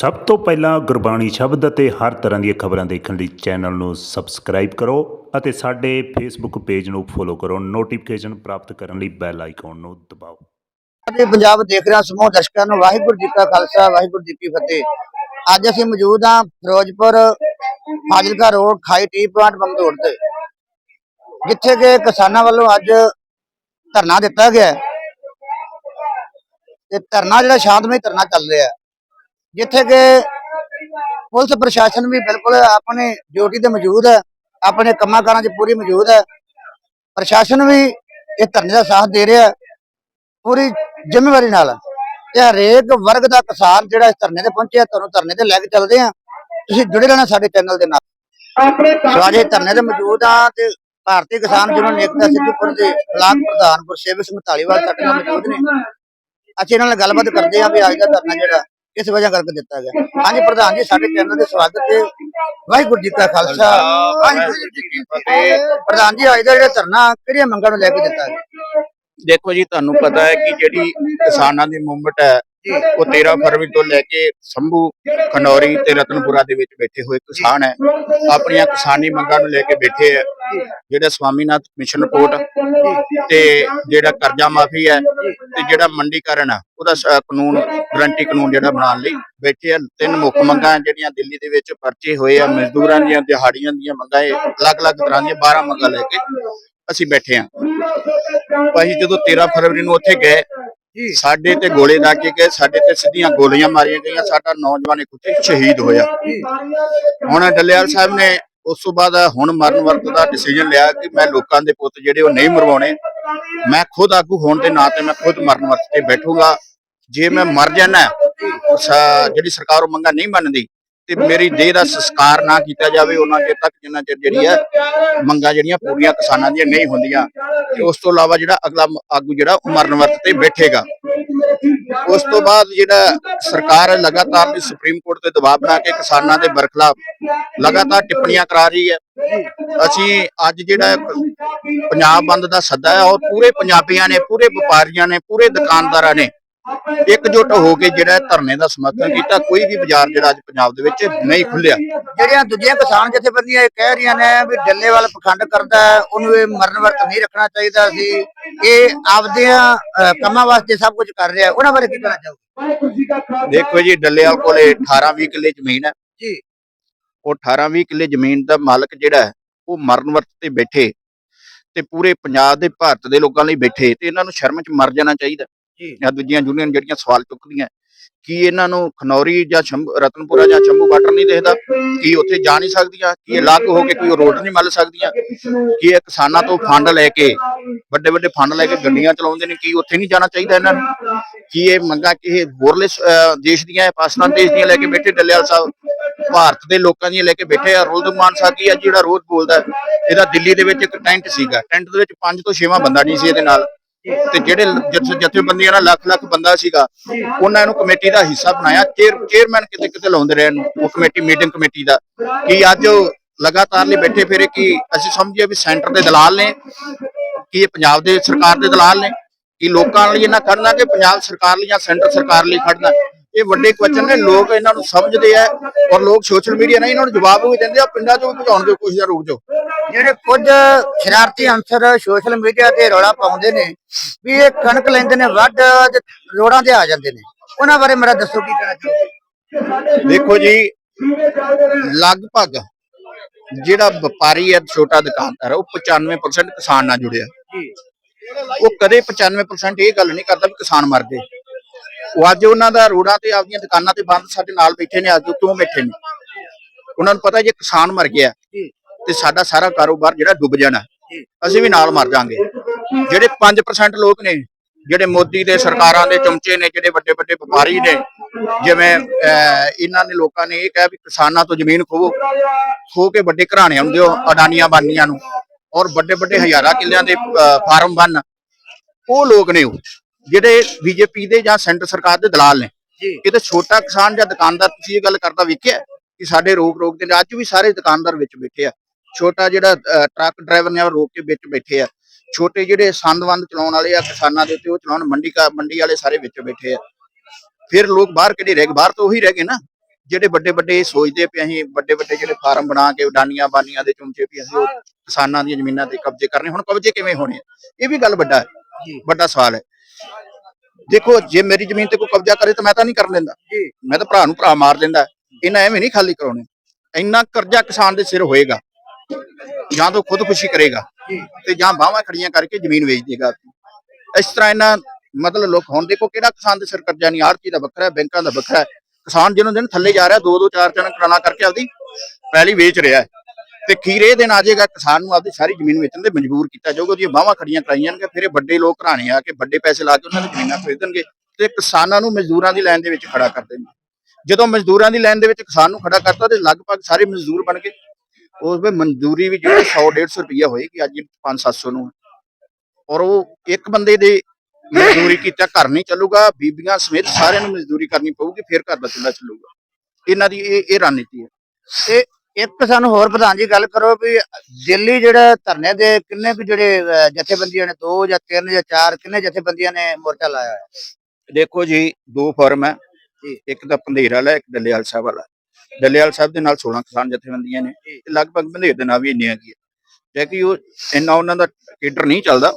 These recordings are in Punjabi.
ਸਭ ਤੋਂ ਪਹਿਲਾਂ ਗੁਰਬਾਣੀ ਸ਼ਬਦ ਅਤੇ ਹਰ ਤਰ੍ਹਾਂ ਦੀਆਂ ਖਬਰਾਂ ਦੇਖਣ ਲਈ ਚੈਨਲ ਨੂੰ ਸਬਸਕ੍ਰਾਈਬ ਕਰੋ ਅਤੇ ਸਾਡੇ ਫੇਸਬੁੱਕ ਪੇਜ ਨੂੰ ਫੋਲੋ ਕਰੋ। ਨੋਟੀਫਿਕੇਸ਼ਨ ਪ੍ਰਾਪਤ ਕਰਨ ਲਈ ਬੈਲ ਆਈਕਨ ਨੂੰ ਦਬਾਓ। ਸਾਡੇ ਪੰਜਾਬ ਦੇਖ ਰਿਹਾ ਸਮੂਹ ਦਰਸ਼ਕਾਂ ਨੂੰ ਵਾਹਿਗੁਰੂ ਜੀ ਕਾ ਖਾਲਸਾ, ਵਾਹਿਗੁਰੂ ਜੀ ਕੀ ਫਤਿਹ। ਅੱਜ ਅਸੀਂ ਮੌਜੂਦ ਹਾਂ Ferozepur Fazilka road, Khai T point ਬੰਦੋੜ ਤੇ, ਜਿੱਥੇ ਕਿ ਕਿਸਾਨਾਂ ਵੱਲੋਂ ਅੱਜ ਧਰਨਾ ਦਿੱਤਾ ਗਿਆ ਤੇ ਧਰਨਾ ਜਿਹੜਾ ਸ਼ਾਂਤਮਈ ਧਰਨਾ ਚੱਲ ਰਿਹਾ ਹੈ। ਜਿੱਥੇ ਕਿ ਪੁਲਿਸ ਪ੍ਰਸ਼ਾਸਨ ਵੀ ਬਿਲਕੁਲ ਆਪਣੇ ਡਿਊਟੀ ਤੇ ਮੌਜੂਦ ਹੈ ਆਪਣੇ ਕੰਮਾਂ ਕਾਰਾਂ 'ਚ ਪੂਰੀ ਮੌਜੂਦ ਹੈ। ਪ੍ਰਸ਼ਾਸਨ ਵੀ ਇਹ ਧਰਨੇ ਦਾ ਸਾਥ ਦੇ ਰਿਹਾ ਪੂਰੀ ਜ਼ਿੰਮੇਵਾਰੀ ਨਾਲ। ਤੇ ਹਰੇਕ ਵਰਗ ਦਾ ਕਿਸਾਨ ਜਿਹੜਾ ਇਸ ਧਰਨੇ ਤੇ ਪਹੁੰਚਿਆ ਤੁਹਾਨੂੰ ਧਰਨੇ ਤੇ ਲੈ ਕੇ ਚੱਲਦੇ ਆ ਤੁਸੀਂ ਜੁੜੇ ਰਹਿਣਾ ਸਾਡੇ ਚੈਨਲ ਦੇ ਨਾਲ। ਸੋ ਅੱਜ ਇਹ ਧਰਨੇ ਤੇ ਮੌਜੂਦ ਆ ਤੇ ਭਾਰਤੀ ਕਿਸਾਨ ਯੂਨੀਅਨ ਏਕਤਾ ਸਿੱਧੂਪੁਰ ਦੇ ਬਲਾਕ ਪ੍ਰਧਾਨ ਗੁਰਸੇਵਕ ਸਿੰਘ ਸਾਡੇ ਨਾਲ ਮੌਜੂਦ ਨੇ। ਅਸੀਂ ਇਹਨਾਂ ਨਾਲ ਗੱਲਬਾਤ ਕਰਦੇ ਆ ਵੀ ਅੱਜ ਦਾ ਧਰਨਾ ਜਿਹੜਾ ਕਿਸ ਵਜ੍ਹਾ ਕਰਕੇ ਦਿੱਤਾ ਗਿਆ। ਹਾਂਜੀ ਪ੍ਰਧਾਨ ਜੀ ਸਾਡੇ ਚੈਨਲ ਦੇ ਸਵਾਗਤ ਹੈ ਵਾਹਿਗੁਰੂ ਜੀ ਕਾ ਖਾਲਸਾ। ਵਾਹਿਗੁਰੂ ਜੀ ਕੀ ਫਤਿਹ। ਪ੍ਰਧਾਨ ਜੀ ਅੱਜ ਦਾ ਜਿਹੜਾ ਧਰਨਾ ਕਿਹੜੀਆਂ ਮੰਗਾਂ ਨੂੰ ਲੈ ਕੇ ਦਿੱਤਾ ਗਿਆ? ਦੇਖੋ ਜੀ ਤੁਹਾਨੂੰ ਪਤਾ ਹੈ ਕਿ ਜਿਹੜੀ ਕਿਸਾਨਾਂ ਦੀ ਮੂਵਮੈਂਟ ਹੈ ਉਹ 13 ਫਰਵਰੀ ਤੋਂ ਲੈ ਕੇ ਸੰਭੂ ਖਨੌਰੀ ਤੇ ਰਤਨਪੁਰਾ ਦੇ ਵਿੱਚ ਬੈਠੇ ਹੋਏ ਕਿਸਾਨ ਹੈ। ਆਪਣੀਆਂ ਕਿਸਾਨੀ ਮੰਗਾਂ ਨੂੰ ਲੈ ਕੇ ਬੈਠੇ ਹੈ। ਜਿਹੜਾ ਸਵਾਮੀਨਾਥ ਮਿਸ਼ਨ ਰਿਪੋਰਟ ਤੇ ਜਿਹੜਾ ਕਰਜ਼ਾ ਮਾਫੀ ਹੈ ਤੇ ਜਿਹੜਾ ਮੰਡੀਕਰਨ ਹੈ ਉਹਦਾ ਕਾਨੂੰਨ ਗਰੰਟੀ ਕਾਨੂੰਨ ਜਿਹੜਾ ਬਣਾਉਣ ਲਈ ਬੈਠੇ ਆ। ਤਿੰਨ ਮੁੱਖ ਮੰਗਾਂ ਜਿਹੜੀਆਂ ਦਿੱਲੀ ਦੇ ਵਿੱਚ ਪਰਚੇ ਹੋਏ ਆ ਮਜ਼ਦੂਰਾਂ ਦੀਆਂ ਦਿਹਾੜੀਆਂ ਦੀਆਂ ਮੰਗਾਂ ਇਹ ਅਲੱਗ-ਅਲੱਗ ਤਰ੍ਹਾਂ ਦੀਆਂ 12 ਮੰਗਾਂ ਲੈ ਕੇ ਅਸੀਂ ਬੈਠੇ ਆ। ਅਸੀਂ ਜਦੋਂ 13 ਫਰਵਰੀ ਨੂੰ ਉੱਥੇ ਗਏ ਸਾਡੇ ਤੇ ਗੋਲੇ ਲਾ ਕੇ ਗਏ ਸਾਡੇ ਤੇ ਸਿੱਧੀਆਂ ਗੋਲੀਆਂ ਮਾਰੀਆਂ ਗਈਆਂ ਸਾਡਾ ਨੌਜਵਾਨ ਇੱਕ ਉੱਥੇ ਸ਼ਹੀਦ ਹੋਇਆ। ਹੁਣ ਡੱਲੇਵਾਲ ਸਾਹਿਬ ਨੇ ਉਸ ਤੋਂ ਬਾਅਦ ਹੁਣ ਮਰਨ ਵਰਤ ਦਾ ਡਿਸੀਜਨ ਲਿਆ ਕਿ ਮੈਂ ਲੋਕਾਂ ਦੇ ਪੁੱਤ ਜਿਹੜੇ ਉਹ ਨਹੀਂ ਮਰਵਾਉਣੇ ਮੈਂ ਖੁਦ ਆਗੂ ਹੋਣ ਦੇ ਨਾਤੇ ਮੈਂ ਖੁਦ ਮਰਨ ਵਰਤ ਤੇ ਬੈਠੂਗਾ। ਜੇ ਮੈਂ ਮਰ ਜਾਣਾ ਜਿਹੜੀ ਸਰਕਾਰ ਉਹ ਮੰਗਾ ਨਹੀਂ ਮੰਨਦੀ ਤੇ ਮੇਰੀ ਦੇਹ ਦਾ ਸੰਸਕਾਰ ਨਾ ਕੀਤਾ ਜਾਵੇ ਉਹਨਾਂ ਚਿਰ ਤੱਕ ਜਿੰਨਾ ਚਿਰ ਜਿਹੜੀ ਹੈ ਮੰਗਾਂ ਜਿਹੜੀਆਂ ਪੂਰੀਆਂ ਕਿਸਾਨਾਂ ਦੀਆਂ ਨਹੀਂ ਹੁੰਦੀਆਂ ਤੇ ਉਸ ਤੋਂ ਇਲਾਵਾ ਜਿਹੜਾ ਅਗਲਾ ਆਗੂ ਜਿਹੜਾ ਉਹ ਮਰਨ ਵਰਤ ਤੇ ਬੈਠੇਗਾ। ਉਸ ਤੋਂ ਬਾਅਦ ਜਿਹੜਾ ਸਰਕਾਰ ਲਗਾਤਾਰ ਸੁਪਰੀਮ ਕੋਰਟ ਤੇ ਦਬਾਅ ਬਣਾ ਕੇ ਕਿਸਾਨਾਂ ਦੇ ਬਰਖਲਾਫ ਲਗਾਤਾਰ ਟਿੱਪਣੀਆਂ ਕਰਾ ਰਹੀ ਹੈ। ਅਸੀਂ ਅੱਜ ਜਿਹੜਾ ਪੰਜਾਬ ਬੰਦ ਦਾ ਸੱਦਾ ਹੈ ਔਰ ਪੂਰੇ ਪੰਜਾਬੀਆਂ ਨੇ ਪੂਰੇ ਵਪਾਰੀਆਂ ਨੇ ਪੂਰੇ ਦੁਕਾਨਦਾਰਾਂ ਨੇ ਇਕਜੁੱਟ ਹੋ ਕੇ ਜਿਹੜਾ ਧਰਨੇ ਦਾ ਸਮਰਥਨ ਕੀਤਾ ਕੋਈ ਵੀ ਬਾਜ਼ਾਰ ਜਿਹੜਾ ਅੱਜ ਪੰਜਾਬ ਦੇ ਵਿੱਚ ਨਹੀਂ ਖੁੱਲਿਆ। ਜਿਹੜੀਆਂ ਦੂਜੀਆਂ ਕਿਸਾਨ ਜਥੇਬੰਦੀਆਂ ਇਹ ਕਹਿ ਰਹੀਆਂ ਨੇ ਵੀ ਡੱਲੇਵਾਲ ਪਖੰਡ ਕਰਦਾ ਹੈ, ਉਹਨੂੰ ਇਹ ਮਰਨ ਵਰਤ ਨਹੀਂ ਰੱਖਣਾ ਚਾਹੀਦਾ ਸੀ। ਇਹ ਆਪਦਿਆਂ ਕੰਮਾਂ ਵਾਸਤੇ ਸਭ ਕੁਝ ਕਰ ਰਿਹਾ। ਉਹਨਾਂ ਬਾਰੇ ਕੀ ਕਹਿਣਾ ਚਾਹੋਗੇ? ਦੇਖੋ ਜੀ ਡੱਲੇਵਾਲ ਕੋਲੇ 18 20 ਕਿੱਲੇ ਜ਼ਮੀਨ ਹੈ। ਜੀ। ਉਹ 18 20 ਕਿੱਲੇ ਜ਼ਮੀਨ ਦਾ ਮਾਲਕ ਜਿਹੜਾ ਉਹ ਮਰਨ ਵਰਤ ਤੇ ਬੈਠੇ ਤੇ ਪੂਰੇ ਪੰਜਾਬ ਦੇ ਭਾਰਤ ਦੇ ਲੋਕਾਂ ਲਈ ਬੈਠੇ ਤੇ ਇਹਨਾਂ ਨੂੰ ਸ਼ਰਮ ਚ ਮਰ ਜਾਣਾ ਚਾਹੀਦਾ। ਜਾਂ। ਦੂਜੀਆਂ ਯੂਨੀਅਨ ਜਿਹੜੀਆਂ ਸਵਾਲ ਚੁੱਕਦੀਆਂ ਕੀ ਇਹਨਾਂ ਨੂੰ ਖਨੌਰੀ ਜਾਂ ਰਤਨਪੁਰਾ ਜਾਂ ਸ਼ੰਭੂ ਬਾਰਡਰ ਨਹੀਂ ਦੇਖਦਾ? ਕੀ ਉੱਥੇ ਜਾ ਨਹੀਂ ਸਕਦੀਆਂ? ਕੀ ਇਹ ਅਲੱਗ ਹੋ ਕੇ ਕੋਈ ਰੋਡ ਨਹੀਂ ਮੱਲ ਸਕਦੀਆਂ? ਕੀ ਇਹ ਕਿਸਾਨਾਂ ਤੋਂ ਫੰਡ ਲੈ ਕੇ ਵੱਡੇ ਵੱਡੇ ਫੰਡ ਲੈ ਕੇ ਗੱਡੀਆਂ ਚਲਾਉਂਦੇ ਨੇ? ਕੀ ਉੱਥੇ ਨਹੀਂ ਜਾਣਾ ਚਾਹੀਦਾ ਇਹਨਾਂ ਨੂੰ? ਕੀ ਇਹ ਮੰਗਾ ਕਿ ਇਹ ਹੋਰਲੇ ਦੇਸ਼ ਦੀਆਂ ਹੈ, ਪਾਕਿਸਤਾਨ ਦੇਸ਼ ਦੀਆਂ ਲੈ ਕੇ ਬੈਠੇ ਡੱਲੇਵਾਲ ਸਾਹਿਬ? ਭਾਰਤ ਦੇ ਲੋਕਾਂ ਦੀਆਂ ਲੈ ਕੇ ਬੈਠੇ ਆ ਰੋਲਦ ਮਾਨ ਸਾਕੀ ਆ ਜਿਹੜਾ ਰੋਜ਼ ਬੋਲਦਾ? ਇਹਦਾ ਦਿੱਲੀ ਦੇ ਵਿੱਚ ਇੱਕ ਟੈਂਟ ਸੀਗਾ। ਟੈਂਟ ਦੇ ਵਿੱਚ ਪੰਜ ਤੋਂ ਛੇਵਾਂ ਬੰਦਾ ਨਹੀਂ ਸੀ ਇਹਦੇ ਨਾਲ। ਤੇ ਜਿਹੜੇ ਜਥ- ਜਥੇਬੰਦੀਆਂ ਨਾਲ ਲੱਖ ਲੱਖ ਬੰਦਾ ਸੀਗਾ, ਉਹਨਾਂ ਨੂੰ ਕਮੇਟੀ ਦਾ ਹਿੱਸਾ ਬਣਾਇਆ। ਚੇਅਰਮੈਨ ਕਿਤੇ ਕਿਤੇ ਲਾਉਂਦੇ ਰਹੇ ਨੂੰ ਉਹ ਕਮੇਟੀ, ਮੀਟਿੰਗ ਕਮੇਟੀ ਦਾ। ਕਿ ਅੱਜ ਲਗਾਤਾਰ ਲਈ ਬੈਠੇ ਫਿਰੇ ਕਿ ਅਸੀਂ ਸਮਝੀਏ ਵੀ ਸੈਂਟਰ ਦੇ ਦਲਾਲ ਨੇ, ਕਿ ਇਹ ਪੰਜਾਬ ਦੇ ਸਰਕਾਰ ਦੇ ਦਲਾਲ ਨੇ, ਕਿ ਲੋਕਾਂ ਲਈ ਇਹਨਾਂ ਕਰਨਾ ਕਿ ਪੰਜਾਬ ਸਰਕਾਰ ਲਈ ਜਾਂ ਸੈਂਟਰ ਸਰਕਾਰ ਲਈ ਖੜਨਾ। ਇਹ ਵੱਡੇ ਕੁਐਸਚਨ ਨੇ ਲੋਕ ਇਹਨਾਂ ਨੂੰ ਸਮਝਦੇ ਆ ਔਰ ਲੋਕ ਸੋਸ਼ਲ ਮੀਡੀਆ ਨਾਲ ਇਹਨਾਂ ਨੂੰ ਜਵਾਬ ਵੀ ਦਿੰਦੇ ਆ ਪਿੰਡਾਂ 'ਚੋਂ ਵੀ ਪਹੁੰਚਾਉਣ ਦੀ ਕੋਸ਼ਿਸ਼ ਰੂਪ 'ਚ ਜਿਹੜੇ ਕੁਝ ਸ਼ਰਾਰਤੀ ਅੰਸਰ ਸੋਸ਼ਲ ਮੀਡੀਆ ਤੇ ਰੌਲਾ ਪਾਉਂਦੇ ਨੇ ਵੀ ਇਹ ਕਣਕ ਲੈਂਦੇ ਨੇ ਵੱਢ ਰੋਡਾਂ ਤੇ ਆ ਜਾਂਦੇ ਨੇ। ਉਹਨਾਂ ਬਾਰੇ ਮੇਰਾ ਦੱਸੋ ਕੀ ਕਹਿਣਾ ਚਾਹੋਗੇ? ਦੇਖੋ ਜੀ ਲਗਭਗ ਜਿਹੜਾ ਵਪਾਰੀ ਹੈ ਛੋਟਾ ਦੁਕਾਨਦਾਰ ਉਹ 95% ਕਿਸਾਨ ਨਾਲ ਜੁੜਿਆ। ਉਹ ਕਦੇ 95% ਇਹ ਗੱਲ ਨਹੀਂ ਕਰਦਾ ਵੀ ਕਿਸਾਨ ਮਰ ਗਏ ਉਹ ਅੱਜ ਉਹਨਾਂ ਦਾ ਰੋਡਾਂ ਤੇ ਆਪਦੀਆਂ ਦੁਕਾਨਾਂ ਤੇ ਬੰਦ ਸਾਡੇ ਨਾਲ ਬੈਠੇ ਨੇ ਅੱਜ ਕਿਉਂ ਬੈਠੇ ਨੇ। ਉਹਨਾਂ ਨੂੰ ਪਤਾ ਜੇ ਕਿਸਾਨ ਮਰ ਗਿਆ ਤੇ ਸਾਡਾ ਸਾਰਾ ਕਾਰੋਬਾਰ ਜਿਹੜਾ ਡੁੱਬ ਜਾਣਾ। ਅਸੀਂ ਵੀ ਨਾਲ ਮਰ ਜਾਾਂਗੇ। ਜਿਹੜੇ 5% ਲੋਕ ਨੇ ਜਿਹੜੇ ਮੋਦੀ ਦੇ ਸਰਕਾਰਾਂ ਦੇ ਚਮਚੇ ਨੇ ਜਿਹੜੇ ਵੱਡੇ ਵੱਡੇ ਵਪਾਰੀ ਨੇ ਜਿਵੇਂ ਇਹਨਾਂ ਨੇ ਲੋਕਾਂ ਨੇ ਇਹ ਕਿਹਾ ਵੀ ਕਿਸਾਨਾਂ ਤੋਂ ਜ਼ਮੀਨ ਖੋਵੋ। ਖੋ ਕੇ ਵੱਡੇ ਘਰਾਣਿਆਂ ਨੂੰ ਦਿਓ ਅਡਾਨੀਆਂ ਬਾਨੀਆਂ ਨੂੰ। ਔਰ ਵੱਡੇ ਵੱਡੇ ਹਜ਼ਾਰਾਂ ਕਿੱਲਿਆਂ ਦੇ ਫਾਰਮ ਬਣ ਉਹ ਲੋਕ ਨੇ ਉਹ। ਜਿਹੜੇ ਬੀਜੇਪੀ ਦੇ ਜਾਂ ਸੈਂਟਰ ਸਰਕਾਰ ਦੇ ਦਲਾਲ ਨੇ ਕਿਤੇ ਛੋਟਾ ਕਿਸਾਨ ਜਾਂ ਦੁਕਾਨਦਾਰ ਤੁਸੀਂ ਇਹ ਗੱਲ ਕਰਦਾ ਵੇਖਿਆ ਕਿ ਸਾਡੇ ਰੋਕ ਰੋਕ ਦੇ ਅੱਜ ਵੀ ਸਾਰੇ ਦੁਕਾਨਦਾਰ ਵਿੱਚ ਬੈਠੇ ਆ। ਛੋਟਾ ਜਿਹੜਾ ਟਰੱਕ ਡਰਾਈਵਰ ਨੇ ਉਹ ਰੋਕ ਕੇ ਵਿੱਚ ਬੈਠੇ ਆ। ਛੋਟੇ ਜਿਹੜੇ ਸੰਦਵੰਦ ਚਲਾਉਣ ਵਾਲੇ ਆ ਕਿਸਾਨਾਂ ਦੇ ਉੱਤੇ ਉਹ ਚਲਾਉਣ ਮੰਡੀ ਕਾ ਮੰਡੀ ਵਾਲੇ ਸਾਰੇ ਵਿੱਚ ਬੈਠੇ ਆ। ਫਿਰ ਲੋਕ ਬਾਹਰ ਕਿਹੜੇ ਰਹਿ ਗਏ? ਬਾਹਰ ਤਾਂ ਉਹੀ ਰਹਿ ਗਏ ਨਾ। ਜਿਹੜੇ ਵੱਡੇ ਵੱਡੇ ਇਹ ਸੋਚਦੇ ਪਏ ਅਸੀਂ ਵੱਡੇ ਵੱਡੇ ਜਿਹੜੇ ਫਾਰਮ ਬਣਾ ਕੇ ਉਡਾਨੀਆਂ ਬਾਨੀਆਂ ਦੇ ਚੁੰਚੇ ਵੀ ਅਸੀਂ ਉਹ ਕਿਸਾਨਾਂ ਦੀਆਂ ਜ਼ਮੀਨਾਂ ਤੇ ਕਬਜ਼ੇ ਕਰਨੇ ਹੁਣ ਕਬਜ਼ੇ ਕਿਵੇਂ ਹੋਣੇ? ਇਹ ਵੀ ਗੱਲ ਵੱਡਾ ਹੈ। ਵੱਡਾ ਸਵਾਲ ਹੈ। ਦੇਖੋ ਜੇ ਮੇਰੀ ਜ਼ਮੀਨ ਤੇ ਕੋਈ ਕਬਜ਼ਾ ਕਰੇ ਤਾਂ ਮੈਂ ਤਾਂ ਨਹੀਂ ਕਰ ਲੈਂਦਾ ਮੈਂ ਤਾਂ ਭਰਾ ਨੂੰ ਭਰਾ ਮਾਰ ਦਿੰਦਾ। ਇਹਨਾਂ ਐਵੇਂ ਨਹੀਂ ਖਾਲੀ ਕਰਾਉਣੇ। ਇੰਨਾ ਕਰਜ਼ਾ ਕਿਸਾਨ ਦੇ ਸਿਰ ਹੋਏਗਾ। ਜਾਂ ਤਾਂ ਖੁਦਕੁਸ਼ੀ ਕਰੇਗਾ। ਤੇ ਜਾਂ ਬਾਹਾਂ ਖੜੀਆਂ ਕਰਕੇ ਜ਼ਮੀਨ ਵੇਚ ਦੇਗਾ। ਇਸ ਤਰ੍ਹਾਂ ਇਹਨਾਂ ਮਤਲਬ ਲੋਕ ਹੁਣ ਦੇਖੋ ਕਿਹੜਾ ਕਿਸਾਨ ਦੇ ਸਿਰ ਕਰਜ਼ਾ ਨਹੀਂ। ਆੜਤੀ ਦਾ ਵੱਖਰਾ ਹੈ ਬੈਂਕਾਂ ਦਾ ਵੱਖਰਾ ਹੈ। ਕਿਸਾਨ ਦਿਨੋਂ ਦਿਨ ਥੱਲੇ ਜਾ ਰਿਹਾ ਦੋ ਦੋ ਚਾਰ ਚਾਰ ਕਰਾਣਾ ਕਰਕੇ ਆਪਦੀ ਪੈਲੀ ਵੇਚ ਰਿਹਾ ਹੈ। ਤੇ ਖੀਰੇ ਦਿਨ ਆ ਜਾਏਗਾ ਕਿਸਾਨ ਨੂੰ ਆਪਦੀ ਸਾਰੀ ਜ਼ਮੀਨ ਵੇਚਣ ਤੇ ਮਜਬੂਰ ਕੀਤਾ ਜਾਊਗਾ, ਉਹਦੀਆਂ ਬਾਹਾਂ ਖੜੀਆਂ ਕਰਾਈਆਂ ਜਾਣਗੀਆਂ, ਫਿਰ ਇਹ ਵੱਡੇ ਲੋਕ ਘਰਾਣੇ ਆ ਕੇ ਵੱਡੇ ਪੈਸੇ ਲਾ ਕੇ ਉਹਨਾਂ ਦੀ ਜ਼ਮੀਨਾਂ ਖਰੀਦਣਗੇ ਤੇ ਕਿਸਾਨਾਂ ਨੂੰ ਮਜ਼ਦੂਰਾਂ ਦੀ ਲਾਈਨ ਦੇ ਵਿੱਚ ਖੜਾ ਕਰ ਦੇਣਗੇ। ਜਦੋਂ ਮਜ਼ਦੂਰਾਂ ਦੀ ਲਾਈਨ ਦੇ ਵਿੱਚ ਕਿਸਾਨ ਨੂੰ ਖੜਾ ਕਰਤਾ ਤੇ ਲਗਭਗ ਸਾਰੇ ਮਜ਼ਦੂਰ ਬਣ ਕੇ ਉਸ ਵੇ ਮਜ਼ਦੂਰੀ ਵੀ ਜਿਹੜੀ 100 150 ਰੁਪਈਆ ਹੋਏਗੀ, ਅੱਜ 5 700 ਨੂੰ। ਔਰ ਉਹ ਇੱਕ ਬੰਦੇ ਦੇ ਮਜ਼ਦੂਰੀ ਕੀਤਾ, ਘਰ ਨਹੀਂ ਚੱਲੂਗਾ, ਬੀਬੀਆਂ ਸਮੇਤ ਸਾਰਿਆਂ ਨੂੰ ਮਜ਼ਦੂਰੀ ਕਰਨੀ ਪਊਗੀ, ਫਿਰ ਘਰ ਦਾ ਚੁੱਲ੍ਹਾ ਚੱਲੂਗਾ। ਇਹਨਾਂ ਦੀ ਇਹ ਇਹ ਰਣਨੀਤੀ ਹੈ। ਤੇ ਇੱਕ ਸਾਨੂੰ ਹੋਰ ਪ੍ਰਧਾਨ ਜੀ ਗੱਲ ਕਰੋ ਵੀ ਦਿੱਲੀ ਜਿਹੜਾ ਧਰਨੇ ਦੇ ਕਿੰਨੇ ਕੁ ਜਿਹੜੇ ਜਥੇਬੰਦੀਆਂ ਨੇ ਦੋ ਜਾਂ ਤਿੰਨ ਜਾਂ ਚਾਰ ਕਿੰਨੇ ਜਥੇਬੰਦੀਆਂ ਨੇ ਮੋਰਚਾ ਲਾਇਆ ਹੈ ਦੇਖੋ ਜੀ ਦੋ ਫਾਰਮ ਹੈ। ਇੱਕ ਤਾਂ ਪੰਧੇਰ ਵਾਲਾ ਇੱਕ ਡੱਲੇਵਾਲ ਸਾਹਿਬ ਵਾਲਾ। ਡੱਲੇਵਾਲ ਸਾਹਿਬ ਦੇ ਨਾਲ 16 ਕਿਸਾਨ ਜਥੇਬੰਦੀਆਂ ਨੇ ਤੇ ਲਗਭਗ ਪੰਧੇਰ ਦੇ ਨਾਲ ਵੀ ਇੰਨੀਆਂ ਕੀ ਹੈ ਕਿ ਉਹ ਇੰਨਾ ਉਹਨਾਂ ਦਾ ਕੇਡਰ ਨਹੀਂ ਚੱਲਦਾ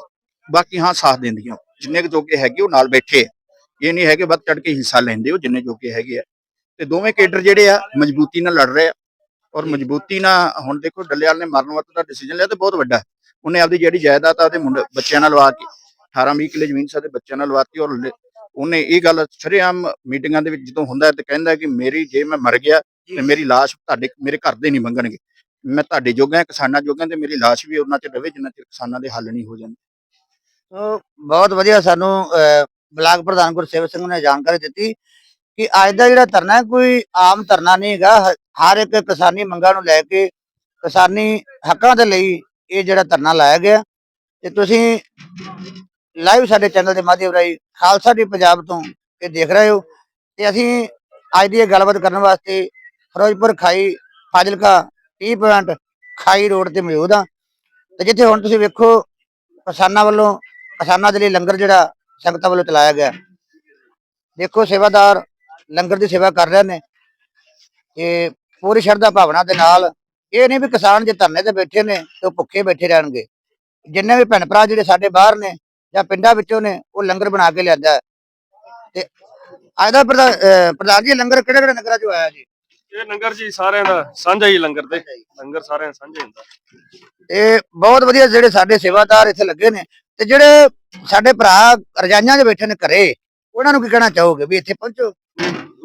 ਬਾਕੀ ਹਾਂ ਸਾਥ ਦਿੰਦੀਆਂ। ਜਿੰਨੇ ਕੁ ਜੋਗੇ ਹੈਗੇ ਉਹ ਨਾਲ ਬੈਠੇ ਇਹ ਨਹੀਂ ਹੈ ਕਿ ਵੱਧ ਚੜ ਕੇ ਹਿੱਸਾ ਲੈਂਦੇ ਉਹ ਜਿੰਨੇ ਜੋਗੇ ਹੈਗੇ ਆ। ਤੇ ਦੋਵੇਂ ਕੇਡਰ ਜਿਹੜੇ ਆ ਮਜ਼ਬੂਤੀ ਨਾਲ ਲੜ ਰਹੇ ਆ। ਔਰ ਮਜ਼ਬੂਤੀ ਨਾਲ ਹੁਣ ਦੇਖੋ ਡੱਲੇਵਾਲ ਨੇ ਮਰਨ ਵਕਤ ਦਾ ਡਿਸੀਜਨ ਲਿਆ ਤੇ ਬਹੁਤ ਵੱਡਾ। ਉਹਨੇ ਆਪਦੀ ਜਿਹੜੀ ਜਾਇਦਾਦ ਆ ਉਹਦੇ ਮੁੰਡੇ ਬੱਚਿਆਂ ਨਾਲ ਲਵਾ ਕੇ 18 20 ਕਿੱਲੇ ਜ਼ਮੀਨ ਸਾਡੇ ਬੱਚਿਆਂ ਨਾਲ ਲਵਾਤੀ ਔਰ ਉਹਨੇ ਇਹ ਗੱਲ ਸ਼ਰੇਆਮ ਮੀਟਿੰਗਾਂ ਦੇ ਵਿੱਚ ਜਦੋਂ ਹੁੰਦਾ ਤੇ ਕਹਿੰਦਾ ਕਿ ਮੇਰੀ ਜੇ ਮੈਂ ਮਰ ਗਿਆ ਤੇ ਮੇਰੀ ਲਾਸ਼ ਤੁਹਾਡੇ ਮੇਰੇ ਘਰ ਦੇ ਨਹੀਂ ਮੰਗਣਗੇ। ਮੈਂ ਤੁਹਾਡੇ ਜੋਗਾ ਕਿਸਾਨਾਂ ਜੋਗਾ ਤੇ ਮੇਰੀ ਲਾਸ਼ ਵੀ ਉਹਨਾਂ ਚ ਰਵੇ ਜਿੰਨਾ ਚਿਰ ਕਿਸਾਨਾਂ ਦੇ ਹੱਲ ਨਹੀਂ ਹੋ ਜਾਂਦੇ ਸੋ ਬਹੁਤ ਵਧੀਆ ਸਾਨੂੰ ਬਲਾਕ ਪ੍ਰਧਾਨ ਗੁਰਸੇਵਕ ਸਿੰਘ ਨੇ ਜਾਣਕਾਰੀ ਦਿੱਤੀ ਕਿ ਅੱਜ ਦਾ ਜਿਹੜਾ ਧਰਨਾ ਹੈ ਕੋਈ ਆਮ ਧਰਨਾ ਨਹੀਂ ਹੈਗਾ। ਹਰ ਇੱਕ ਕਿਸਾਨੀ ਮੰਗਾਂ ਨੂੰ ਲੈ ਕੇ ਕਿਸਾਨੀ ਹੱਕਾਂ ਦੇ ਲਈ ਇਹ ਜਿਹੜਾ ਧਰਨਾ ਲਾਇਆ ਗਿਆ। ਤੇ ਤੁਸੀਂ ਲਾਈਵ ਸਾਡੇ ਚੈਨਲ ਦੇ ਮਾਧਿਅਮ ਰਾਹੀਂ ਖਾਲਸਾ ਦੀ ਪੰਜਾਬ ਤੋਂ ਇਹ ਦੇਖ ਰਹੇ ਹੋ। ਤੇ ਅਸੀਂ ਅੱਜ ਦੀ ਇਹ ਗੱਲਬਾਤ ਕਰਨ ਵਾਸਤੇ Ferozepur Khai Fazilka T point Khai road ਤੇ ਮੌਜੂਦ ਹਾਂ। ਤੇ ਜਿੱਥੇ ਹੁਣ ਤੁਸੀਂ ਵੇਖੋ ਕਿਸਾਨਾਂ ਵੱਲੋਂ, ਕਿਸਾਨਾਂ ਦੇ ਲਈ ਲੰਗਰ ਜਿਹੜਾ ਸੰਗਤਾਂ ਵੱਲੋਂ ਚਲਾਇਆ ਗਿਆ। ਦੇਖੋ ਸੇਵਾਦਾਰ ਲੰਗਰ ਦੀ ਸੇਵਾ ਕਰ ਰਹੇ ਨੇ। ਤੇ ਪੂਰੀ ਸ਼ਰਧਾ ਭਾਵਨਾ ਦੇ ਨਾਲ। ਇਹ ਨਹੀਂ ਵੀ ਕਿਸਾਨ ਜੇ ਧਰਨੇ ਤੇ ਬੈਠੇ ਨੇ ਤੇ ਉਹ ਭੁੱਖੇ ਬੈਠੇ ਰਹਿਣਗੇ। ਜਿੰਨੇ ਵੀ ਭੈਣ ਭਰਾ ਜਿਹੜੇ ਸਾਡੇ ਬਾਹਰ ਨੇ ਜਾਂ ਪਿੰਡਾਂ ਵਿੱਚੋਂ ਨੇ ਉਹ ਲੰਗਰ ਬਣਾ ਕੇ ਲਿਆਂਦਾ। ਤੇ ਅੱਜ ਦਾ ਪ੍ਰਧਾਨ ਜੀ ਲੰਗਰ ਕਿਹੜੇ ਕਿਹੜੇ ਨਗਰਾਂ ਚੋਂ ਆਇਆ ਜੀ? ਇਹ ਲੰਗਰ ਜੀ ਸਾਰਿਆਂ ਦਾ ਸਾਂਝਾ ਹੀ ਲੰਗਰ ਤੇ। ਲੰਗਰ ਸਾਰਿਆਂ ਦਾ ਸਾਂਝਾ ਹੁੰਦਾ। ਤੇ ਬਹੁਤ ਵਧੀਆ ਜਿਹੜੇ ਸਾਡੇ ਸੇਵਾਦਾਰ ਇੱਥੇ ਲੱਗੇ ਨੇ ਤੇ ਜਿਹੜੇ ਸਾਡੇ ਭਰਾ ਰਜਾਈਆਂ 'ਚ ਬੈਠੇ ਨੇ ਘਰੇ ਉਹਨਾਂ ਨੂੰ ਕੀ ਕਹਿਣਾ ਚਾਹੋਗੇ ਵੀ ਇੱਥੇ ਪਹੁੰਚੋ?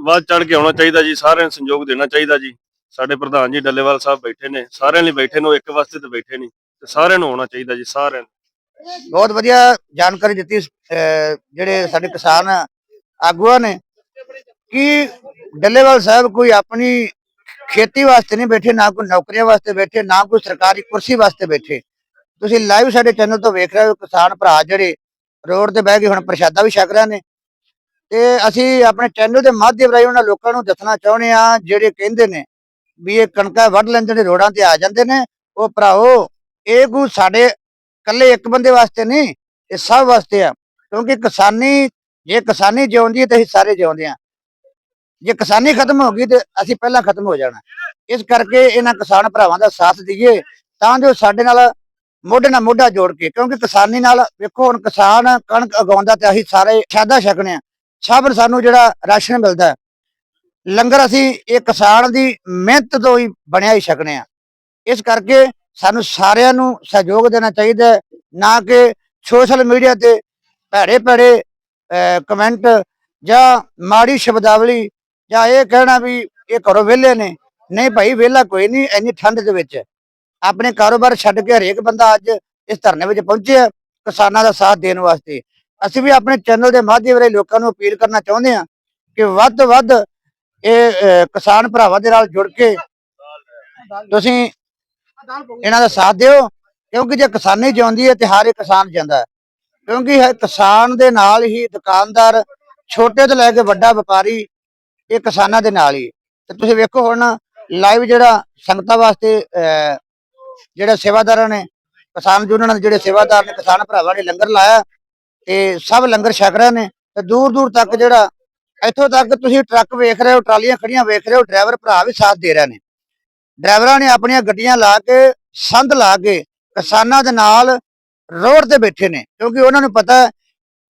ਵੱਧ ਚੜ ਕੇ ਆਉਣਾ ਚਾਹੀਦਾ ਜੀ ਸਾਰਿਆਂ ਨੂੰ ਸੰਯੋਗ ਦੇਣਾ ਚਾਹੀਦਾ ਜੀ। ਸਾਡੇ ਪ੍ਰਧਾਨ ਜੀ ਡੱਲੇਵਾਲ ਸਾਹਿਬ ਬੈਠੇ ਨੇ, ਸਾਰਿਆਂ ਲਈ ਬੈਠੇ ਨੇ, ਉਹ ਇੱਕ ਵਾਸਤੇ ਤੇ ਬੈਠੇ ਨਹੀਂ, ਤੇ ਸਾਰਿਆਂ ਨੂੰ ਆਉਣਾ ਚਾਹੀਦਾ ਜੀ, ਸਾਰਿਆਂ ਨੂੰ। ਬਹੁਤ ਵਧੀਆ ਜਾਣਕਾਰੀ ਦਿੱਤੀ ਜਿਹੜੇ ਸਾਡੇ ਕਿਸਾਨ ਆਗੂਆਂ ਨੇ, ਕਿ ਡੱਲੇਵਾਲ ਸਾਹਿਬ ਕੋਈ ਆਪਣੀ ਖੇਤੀ ਵਾਸਤੇ ਨਹੀਂ ਬੈਠੇ, ਨਾ ਕੋਈ ਨੌਕਰੀਆਂ ਵਾਸਤੇ ਬੈਠੇ, ਨਾ ਕੋਈ ਸਰਕਾਰੀ ਕੁਰਸੀ ਵਾਸਤੇ ਬੈਠੇ। ਤੁਸੀਂ ਲਾਈਵ ਸਾਡੇ ਚੈਨਲ ਤੋਂ ਵੇਖ ਰਹੇ ਹੋ, ਕਿਸਾਨ ਭਰਾ ਜਿਹੜੇ ਰੋਡ ਤੇ ਬਹਿ ਕੇ ਹੁਣ ਪ੍ਰਸ਼ਾਦਾ ਵੀ ਛਕ ਰਹੇ ਨੇ। ਤੇ ਅਸੀਂ ਆਪਣੇ ਚੈਨਲ ਦੇ ਮਾਧਿਅਮ ਰਾਹੀਂ ਉਹਨਾਂ ਲੋਕਾਂ ਨੂੰ ਦੱਸਣਾ ਚਾਹੁੰਦੇ ਆ ਜਿਹੜੇ ਕਹਿੰਦੇ ਨੇ ਵੀ ਇਹ ਕਣਕਾਂ ਵੱਢ ਲੈਂਦੇ ਨੇ ਰੋਡਾਂ ਤੇ ਆ ਜਾਂਦੇ ਨੇ, ਉਹ ਭਰਾਓ ਇਹ ਕੋਈ ਸਾਡੇ ਇਕੱਲੇ ਇੱਕ ਬੰਦੇ ਵਾਸਤੇ ਨਹੀਂ, ਇਹ ਸਭ ਵਾਸਤੇ ਆ। ਕਿਉਂਕਿ ਕਿਸਾਨੀ, ਜੇ ਕਿਸਾਨੀ ਜਿਉਂਦੀ ਹੈ ਤੇ ਅਸੀਂ ਸਾਰੇ ਜਿਉਂਦੇ ਆ ਜੇ ਕਿਸਾਨੀ ਖਤਮ ਹੋ ਗਈ ਤੇ ਅਸੀਂ ਪਹਿਲਾਂ ਖਤਮ ਹੋ ਜਾਣਾ। ਇਸ ਕਰਕੇ ਇਹਨਾਂ ਕਿਸਾਨ ਭਰਾਵਾਂ ਦਾ ਸਾਥ ਦਈਏ, ਤਾਂ ਜੋ ਸਾਡੇ ਨਾਲ ਮੋਢੇ ਨਾਲ ਮੋਢਾ ਜੋੜ ਕੇ, ਕਿਉਂਕਿ ਕਿਸਾਨੀ ਨਾਲ ਵੇਖੋ ਹੁਣ ਕਿਸਾਨ ਕਣਕ ਉਗਾਉਂਦਾ ਤੇ ਅਸੀਂ ਸਾਰੇ ਸ਼ਾਦਾ ਛਕਣੇ ਆ ਸਭ ਸਾਨੂੰ ਜਿਹੜਾ ਰਾਸ਼ਨ ਮਿਲਦਾ ਲੰਗਰ ਅਸੀਂ ਇਹ ਕਿਸਾਨ ਦੀ ਮਿਹਨਤ ਤੋਂ ਹੀ ਬਣਿਆ ਹੀ ਛਕਣੇ ਆ। ਇਸ ਕਰਕੇ ਸਾਨੂੰ ਸਾਰਿਆਂ ਨੂੰ ਸਹਿਯੋਗ ਦੇਣਾ ਚਾਹੀਦਾ ਹੈ, ਨਾ ਕਿ ਸੋਸ਼ਲ ਮੀਡੀਆ ਤੇ ਭੈੜੇ ਭੈੜੇ ਕਮੈਂਟ ਜਾਂ ਮਾੜੀ ਸ਼ਬਦਾਵਲੀ ਜਾਂ ਇਹ ਕਹਿਣਾ ਵੀ ਇਹ ਘਰੋਂ ਵਿਹਲੇ ਨੇ ਨਹੀਂ ਭਾਈ ਵਿਹਲਾ ਕੋਈ ਨਹੀਂ ਇੰਨੀ ਠੰਡ ਦੇ ਵਿੱਚ। ਆਪਣੇ ਕਾਰੋਬਾਰ ਛੱਡ ਕੇ ਹਰੇਕ ਬੰਦਾ ਅੱਜ ਇਸ ਧਰਨੇ ਵਿੱਚ ਪਹੁੰਚਿਆ ਕਿਸਾਨਾਂ ਦਾ ਸਾਥ ਦੇਣ ਵਾਸਤੇ। ਅਸੀਂ ਵੀ ਆਪਣੇ ਚੈਨਲ ਦੇ ਮਾਧਿਅਮ ਰਾਹੀਂ ਲੋਕਾਂ ਨੂੰ ਅਪੀਲ ਕਰਨਾ ਚਾਹੁੰਦੇ ਹਾਂ ਕਿ ਵੱਧ ਤੋਂ ਵੱਧ ਇਹ ਕਿਸਾਨ ਭਰਾਵਾਂ ਦੇ ਨਾਲ ਜੁੜ ਕੇ ਤੁਸੀਂ ਇਹਨਾਂ ਦਾ ਸਾਥ ਦਿਓ ਕਿਉਂਕਿ ਜੇ ਕਿਸਾਨੀ ਜਿਉਂਦੀ ਹੈ ਤੇ ਹਰ ਇੱਕ ਕਿਸਾਨ ਜਿਉਂਦਾ ਕਿਉਂਕਿ ਕਿਸਾਨ ਦੇ ਨਾਲ ਹੀ ਦੁਕਾਨਦਾਰ ਛੋਟੇ ਤੋਂ ਲੈ ਕੇ ਵੱਡਾ ਵਪਾਰੀ ਇਹ ਕਿਸਾਨਾਂ ਦੇ ਨਾਲ ਹੀ ਤੇ ਤੁਸੀਂ ਵੇਖੋ ਹੁਣ ਲਾਈਵ ਜਿਹੜਾ ਸੰਗਤਾਂ ਵਾਸਤੇ ਅਹ, ਜਿਹੜੇ ਸੇਵਾਦਾਰਾਂ ਨੇ ਕਿਸਾਨ ਯੂਨੀਅਨ ਦੇ ਜਿਹੜੇ ਸੇਵਾਦਾਰ ਨੇ ਕਿਸਾਨ ਭਰਾਵਾਂ ਨੇ ਲੰਗਰ ਲਾਇਆ ਤੇ ਸਭ ਲੰਗਰ ਛਕ ਰਹੇ ਨੇ ਤੇ ਦੂਰ ਦੂਰ ਤੱਕ ਜਿਹੜਾ ਇੱਥੋਂ ਤੱਕ ਤੁਸੀਂ ਟਰੱਕ ਵੇਖ ਰਹੇ ਹੋ, ਟਰਾਲੀਆਂ ਖੜੀਆਂ ਵੇਖ ਰਹੇ ਹੋ, ਡਰਾਈਵਰ ਭਰਾ ਵੀ ਸਾਥ ਦੇ ਰਹੇ ਨੇ। ਡਰਾਈਵਰਾਂ ਨੇ ਆਪਣੀਆਂ ਗੱਡੀਆਂ ਲਾ ਕੇ, ਸੰਦ ਲਾ ਕੇ ਕਿਸਾਨਾਂ ਦੇ ਨਾਲ ਰੋਡ ਤੇ ਬੈਠੇ ਨੇ, ਕਿਉਂਕਿ ਉਹਨਾਂ ਨੂੰ ਪਤਾ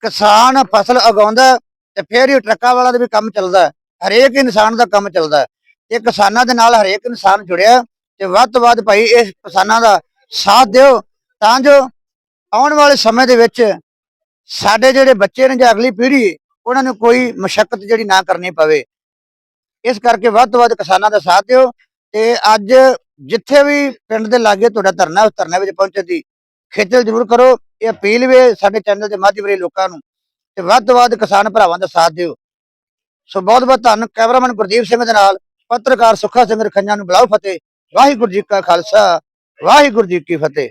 ਕਿਸਾਨ ਫਸਲ ਉਗਾਉਂਦਾ ਤੇ ਫਿਰ ਹੀ ਟਰੱਕਾਂ ਵਾਲਾ ਦਾ ਵੀ ਕੰਮ ਚੱਲਦਾ ਹਰੇਕ ਇਨਸਾਨ ਦਾ ਕੰਮ ਚੱਲਦਾ ਹੈ। ਇਹ ਕਿਸਾਨਾਂ ਦੇ ਨਾਲ ਹਰੇਕ ਇਨਸਾਨ ਜੁੜਿਆ ਤੇ ਵੱਧ ਤੋਂ ਵੱਧ ਭਾਈ ਇਸ ਕਿਸਾਨਾਂ ਦਾ ਸਾਥ ਦਿਓ, ਤਾਂ ਜੋ ਆਉਣ ਵਾਲੇ ਸਮੇਂ ਦੇ ਵਿੱਚ ਸਾਡੇ ਜਿਹੜੇ ਬੱਚੇ ਨੇ ਜਾਂ ਅਗਲੀ ਪੀੜ੍ਹੀ ਉਹਨਾਂ ਨੂੰ ਕੋਈ ਮੁਸ਼ਕਲ ਜਿਹੜੀ ਨਾ ਕਰਨੀ ਪਵੇ। ਇਸ ਕਰਕੇ ਵੱਧ ਤੋਂ ਵੱਧ ਕਿਸਾਨਾਂ ਦਾ ਸਾਥ ਦਿਓ ਤੇ ਅੱਜ ਜਿੱਥੇ ਵੀ ਪਿੰਡ ਦੇ ਲਾਗੇ ਤੁਹਾਡਾ ਧਰਨਾ, ਉਸ ਧਰਨੇ ਵਿੱਚ ਪਹੁੰਚਣ ਦੀ ਖੇਚਲ ਜ਼ਰੂਰ ਕਰੋ। ਇਹ ਅਪੀਲ ਵੀ ਹੈ ਸਾਡੇ ਚੈਨਲ ਦੇ ਮਾਧਿਅਮ ਰਾਹੀਂ ਲੋਕਾਂ ਨੂੰ ਤੇ ਵੱਧ ਤੋਂ ਵੱਧ ਕਿਸਾਨ ਭਰਾਵਾਂ ਦਾ ਸਾਥ ਦਿਓ। ਸੋ ਬਹੁਤ ਬਹੁਤ ਧੰਨ ਕੈਮਰਾਮੈਨ ਗੁਰਦੀਪ ਸਿੰਘ ਦੇ ਨਾਲ ਪੱਤਰਕਾਰ ਸੁੱਖਾ ਸਿੰਘ ਰਖੰਜਾ ਨੂੰ ਬੁਲਾਓ ਫਤਿਹ। ਵਾਹਿਗੁਰੂ ਜੀ ਕਾ ਖਾਲਸਾ, ਵਾਹਿਗੁਰੂ ਜੀ ਕੀ ਫਤਿਹ।